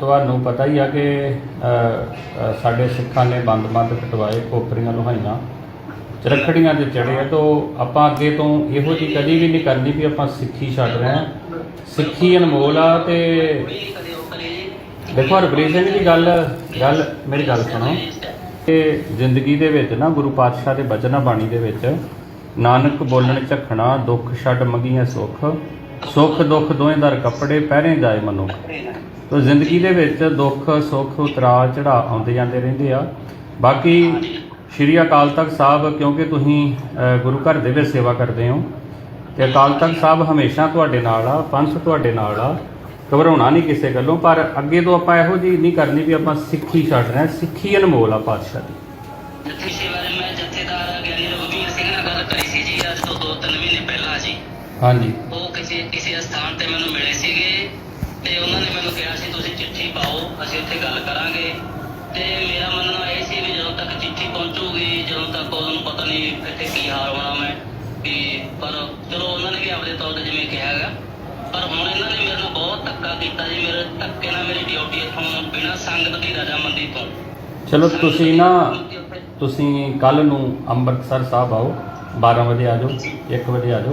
ਤੁਹਾਨੂੰ ਪਤਾ ਹੀ ਆ ਕਿ ਅ, ਅ, ਸਾਡੇ ਸਿੱਖਾਂ ਨੇ ਬੰਦ-ਬੰਦ ਕਟਵਾਏ ਖੋਪਰੀਆਂ ਲੋਹਾਈਆਂ ਚਰਖੜੀਆਂ ਤੇ ਚੜੇ ਆ ਤੋਂ ਆਪਾਂ ਅੱਗੇ ਤੋਂ ਇਹੋ ਜਿਹੀ ਕਦੀ ਵੀ ਨਹੀਂ ਕਰਨੀ ਵੀ ਆਪਾਂ ਸਿੱਖੀ ਛੱਡ ਰਹੇ ਹਾਂ। ਸਿੱਖੀ ਅਨਮੋਲ ਆ ਤੇ ਦੇਖੋ ਹਰਪ੍ਰੀਤ ਸਿੰਘ ਦੀ ਗੱਲ ਗੱਲ ਮੇਰੀ ਗੱਲ ਸੁਣੋ। ਕਿ ਜ਼ਿੰਦਗੀ ਦੇ ਵਿੱਚ ਨਾ ਗੁਰੂ ਪਾਤਸ਼ਾਹ ਦੇ ਬਚਨਾਂ ਬਾਣੀ ਦੇ ਵਿੱਚ ਨਾਨਕ ਬੋਲਣ ਝਖਣਾ ਦੁੱਖ ਛੱਡ ਮੰਗੀਆਂ ਸੁੱਖ। ਸੁੱਖ ਦੁੱਖ ਦੋਵੇਂ ਦਰ ਕੱਪੜੇ ਪਹਿਰੇ ਜਾਏ ਮਨੁੱਖ। ਤੋ ਜ਼ਿੰਦਗੀ ਦੇ ਵਿੱਚ ਦੁੱਖ, ਸੁੱਖ, ਉਤਰਾਅ ਚੜਾ ਆਉਂਦੇ ਜਾਂਦੇ ਰਹਿੰਦੇ ਆ। ਬਾਕੀ ਸ਼੍ਰੀ ਅਕਾਲ ਤਖਤ ਸਾਹਿਬ, ਕਿਉਂਕਿ ਤੁਸੀਂ ਗੁਰੂ ਘਰ ਦੇ ਵਿੱਚ ਸੇਵਾ ਕਰਦੇ ਹੋ, ਤੇ ਅਕਾਲ ਤਖਤ ਸਾਹਿਬ ਹਮੇਸ਼ਾ ਤੁਹਾਡੇ ਨਾਲ ਆ ਪੰਥ ਤੁਹਾਡੇ ਨਾਲ ਆ, ਘਬਰਾਉਣਾ ਨਹੀਂ ਕਿਸੇ ਗੱਲੋਂ, ਪਰ ਅੱਗੇ ਤੋਂ ਆਪਾਂ ਇਹੋ ਜਿਹੀ ਨਹੀਂ ਕਰਨੀ ਵੀ ਆਪਾਂ ਸਿੱਖੀ ਛੱਡ ਰਹੇ ਸਿੱਖੀ ਅਨਮੋਲ ਆ ਪਾਤਸ਼ਾਹ ਦੀ। ਜੱਥੇ ਸੇ ਮੈਂ ਜਥੇਦਾਰ ਗਿਆਨੀ ਰਘੁਵੀਰ ਸਿੰਘ ਨਾਲ ਗੱਲ ਕਰੀ ਸੀ ਜੀ, ਅੱਜ ਤੋਂ 2-3 ਮਹੀਨੇ ਪਹਿਲਾਂ ਜੀ। ਹਾਂਜੀ। ਉਹ ਕਿਸੇ ਕਿਸੇ ਸਥਾਨ ਤੇ ਮੈਨੂੰ ਮਿਲੇ ਸੀਗੇ ਤੇ ਉਹਨਾਂ ਨੇ ਮੈਨੂੰ ਕਿਹਾ ਸੀ ਤੁਸੀਂ ਚਿੱਠੀ ਪਾਓ ਅਸੀਂ ਉੱਥੇ ਗੱਲ ਕਰਾਂਗੇ। ਤੇ ਮੇਰਾ ਮੰਨਣਾ ਇਹ ਸੀ ਵੀ ਜਦੋਂ ਤੱਕ ਚਿੱਠੀ ਪਹੁੰਚੂਗੀ ਜਦੋਂ ਤੱਕ ਉਹਨੂੰ ਪਤਾ ਨਹੀਂ ਇੱਥੇ ਕੀ ਹਾਲ ਹੋਣਾ ਮੈਂ ਵੀ ਪਰ ਚਲੋ ਉਹਨਾਂ ਨੇ ਵੀ ਆਪਣੇ ਤੌਰ ਤੇ ਜਿਵੇਂ ਕਿਹਾ ਹੈਗਾ। ਪਰ ਹੁਣ ਇਹਨਾਂ ਨੇ ਮੇਰੇ ਨਾਲ ਬਹੁਤ ਧੱਕਾ ਕੀਤਾ ਜੀ ਮੇਰੇ ਧੱਕੇ ਨਾਲ ਮੇਰੀ ਡਿਊਟੀ ਇੱਥੋਂ ਬਿਨਾਂ ਸੰਗਤ ਦੀ ਰਜਾਮੰਦੀ ਤੋਂ। ਚਲੋ ਤੁਸੀਂ ਨਾ ਤੁਸੀਂ ਕੱਲ ਨੂੰ ਅੰਮ੍ਰਿਤਸਰ ਸਾਹਿਬ ਆਓ 12 ਵਜੇ ਆ ਜਾਓ 1 ਵਜੇ ਆ ਜਾਓ।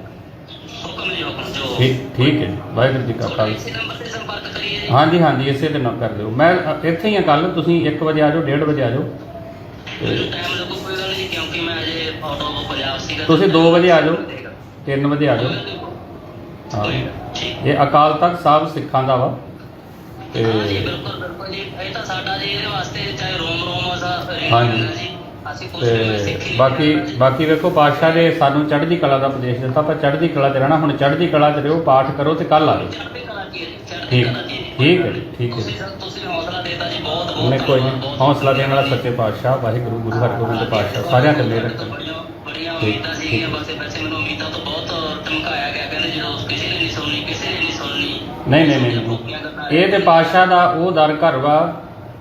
ਠੀਕ ਠੀਕ ਹੈ ਜੀ ਵਾਹਿਗੁਰੂ ਜੀ ਕਾ ਖਾਲਸਾ। ਇਸੇ ਨੰਬਰ ਤੇ ਸੰਪਰਕ ਕਰੀਏ ਜੀ। ਹਾਂਜੀ ਹਾਂਜੀ ਇਸੇ ਦੇ ਨਾਲ ਕਰ ਲਿਓ ਮੈਂ ਅ, ਇੱਥੇ ਹੀ ਆ ਕੱਲ ਤੁਸੀਂ 1 ਵਜੇ ਆ ਜਾਓ 1:30 ਵਜੇ ਆ ਜਾਓ। ਮੈਨੂੰ ਟਾਈਮ ਲੱਗੂ ਕੋਈ ਗੱਲ ਨਹੀਂ ਕਿਉਂਕਿ ਮੈਂ ਅਜੇ ਆਊਟ ਆਫ ਪੰਜਾਬ ਸੀਗਾ ਤੁਸੀਂ ਦੋ ਵਜੇ ਆ ਜਾਓ। 3 ਵਜੇ ਆ ਜਾਓ। ਹਾਂ। ਠੀਕ ਇਹ ਅਕਾਲ ਤਖਤ ਸਾਹਿਬ ਸਿੱਖਾਂ ਦਾ ਵਾ। ਤੇ ਹਾਂ ਜੀ ਬਿਲਕੁਲ ਬਿਲਕੁਲ ਜੀ। ਇਹ ਤਾਂ ਸਾਡਾ ਜੀ ਇਹਦੇ ਵਾਸਤੇ ਚਾਹੇ ਰੋਮ ਰੋਮ ਅਸਾ ਹਾਂਜੀ। ਜੀ। ਅਸੀਂ ਕੁਝ ਵੀ ਤੇ ਸਿੱਖੀ ਬਾਕੀ ਬਾਕੀ ਵੇਖੋ ਪਾਤਸ਼ਾਹ ਨੇ ਸਾਨੂੰ ਚੜ੍ਹਦੀ ਕਲਾ ਦਾ ਉਪਦੇਸ਼ ਦਿੱਤਾ ਆਪਾਂ ਚੜ੍ਹਦੀ ਕਲਾ 'ਚ ਰਹਿਣਾ ਹੁਣ ਚੜ੍ਹਦੀ ਕਲਾ 'ਚ ਰਹੋ ਪਾਠ ਕਰੋ ਤੇ ਕੱਲ ਆ ਜਾਓ। ਚੜ੍ਹਦੀ ਕਲਾ ਕੀ ਹੈ ਜੀ, ਚੜ੍ਹਦੀ ਠੀਕ ਕਲਾ ਕੀ ਹੈ ਜੀ। ਠੀਕ ਹੈ ਜੀ ਠੀਕ ਹੈ ਤੁਸੀਂ ਸਰ ਤੁਸੀਂ ਹੌਸਲਾ ਦੇਤਾ ਜੀ ਬਹੁਤ ਬਹੁਤ ਉਹਨੇ ਕੋਈ ਨਹੀਂ ਹੌਸਲਾ ਦੇਣ ਵਾਲਾ ਸੱਚੇ ਪਾਤਸ਼ਾਹ ਵਾਹਿਗੁਰੂ ਗੁਰੂ ਹਰਗੋਬਿੰਦ ਪਾਤਸ਼ਾਹ ਸਾਰਿਆਂ ਤੇ ਬੜੀਆਂ ਬੜੀਆਂ ਠੀਕ, ਉਮੀਦਾਂ ਠੀਕ। ਸੀਗੀਆਂ ਬਸ ਵੈਸੇ ਮੈਨੂੰ ਉਮੀਦਾਂ ਤੋਂ ਬਹੁਤ ਧਮਕਾਇਆ ਗਿਆ ਕਹਿੰਦੇ ਜਦੋਂ ਕਿਸੇ ਨੇ ਨਹੀਂ ਸੁਣਨੀ ਕਿਸੇ ਨੇ ਨਹੀਂ ਸੁਣਨੀ। ਨਹੀਂ ਨਹੀਂ ਨਹੀਂ ਨਹੀਂ। ਇਹ ਤੇ ਪਾਤਸ਼ਾਹ ਦਾ ਉਹ ਦਰ ਘਰ ਵਾ